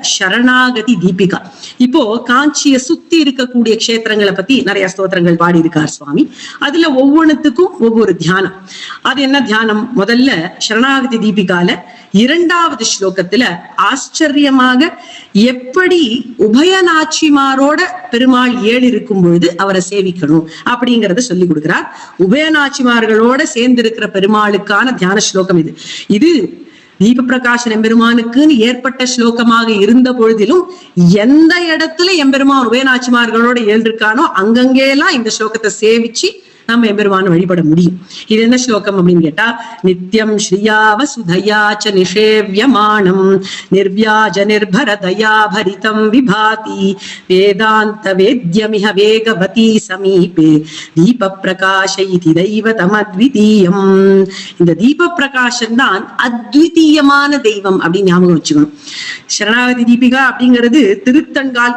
சரணாகதி தீபிகா. இப்போ காஞ்சிய சுத்தி இருக்கக்கூடிய க்ஷேத்திரங்களை பத்தி நிறைய ஸ்தோத்திரங்கள் பாடி இருக்கார் சுவாமி. அதுல ஒவ்வொன்றுத்துக்கும் ஒவ்வொரு தியானம். அது என்ன தியானம்? முதல்ல சரணாகதி தீபிகால இரண்டாவது ஸ்லோகத்துல ஆச்சரியமாக எப்படி உபயநாச்சிமாரோட பெருமாள் ஏழு இருக்கும் பொழுது அவரை சேவிக்கணும் அப்படிங்கறத சொல்லி கொடுக்கிறார். உபயநாச்சிமார்களோட சேர்ந்து இருக்கிற பெருமாளுக்கான தியான ஸ்லோகம் இது. இது தீப பிரகாசன் எம்பெருமானுக்குன்னு ஏற்பட்ட ஸ்லோகமாக இருந்த பொழுதிலும் எந்த இடத்துல எம்பெருமான் உபயநாச்சிமார்களோட அங்கங்கே எல்லாம் இந்த ஸ்லோகத்தை சேவிச்சு நம்ம எம்பெருமான வழிபட முடியும். இது என்ன ஸ்லோகம் அப்படின்னு கேட்டா நித்யம் ஸ்ரீயாவ சுதயாச்ச நிஷேவியமானம் நிர்வியாஜ நிர்பர தயாபரிதம் விபாதி வேதாந்த வேத்யமிஹ வேகவதி சமீபே தீப பிரகாஷ இது தெய்வதம் அத்விதீயம் இந்த தீப பிரகாசம் தான் அத்விதீயமான தெய்வம் அப்படின்னு ஞாபகம் வச்சுக்கணும். சரணாகதி தீபிகா அப்படிங்கிறது திருத்தன்கால்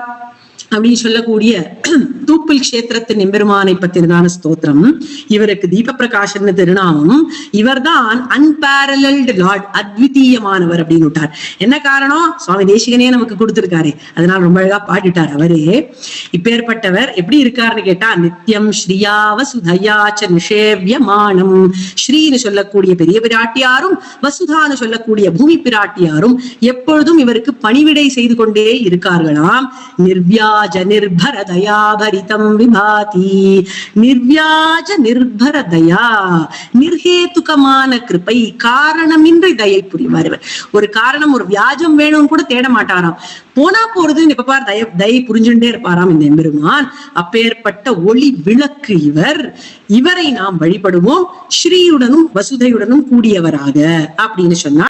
அப்படின்னு சொல்லக்கூடிய தூப்பில் கஷேத்திரத்தின் எம்பெருமானை பத்தினதான ஸ்தோத்திரம். இவருக்கு தீப பிரகாஷன் திருநாமம். இவர்தான் அன்பேரலல்டு லார்ட் அத்விதீயமானவர் அப்படின்னு விட்டார். என்ன காரணம்? சுவாமி தேசிகனே நமக்கு கொடுத்திருக்காரு. அதனால ரொம்ப அழகா பாடிட்டார் அவரு. இப்பேற்பட்டவர் எப்படி இருக்காருன்னு கேட்டா நித்தியம் ஸ்ரீயாவ சுதயாச்ச நிஷேவியமானம். ஸ்ரீன்னு சொல்லக்கூடிய பெரிய பிராட்டியாரும் வசுதான்னு சொல்லக்கூடிய பூமி பிராட்டியாரும் எப்பொழுதும் இவருக்கு பணிவிடை செய்து கொண்டே இருக்கார்களாம். நிர்வியாஜ நிர்பரதயா தயாபரிதம் விபாதி. நிர்வியாஜ நிர்பர தயா. நிர்ஹேத்துக்கமான கிருப்பை காரணமின்றி தயை புரிவார் ஒரு காரணம் ஒரு வியாஜம் வேணும்னு கூட தேட மாட்டாராம். போனா போறது இப்ப பார் தய தயை புரிஞ்சுட்டே இருப்பாராம் இந்த எம்பெருமான். அப்பேற்பட்ட ஒளி விளக்கு இவர். இவரை நாம் வழிபடுவோம். ஸ்ரீயுடனும் வசுதையுடனும் கூடியவராக அப்படின்னு சொன்னா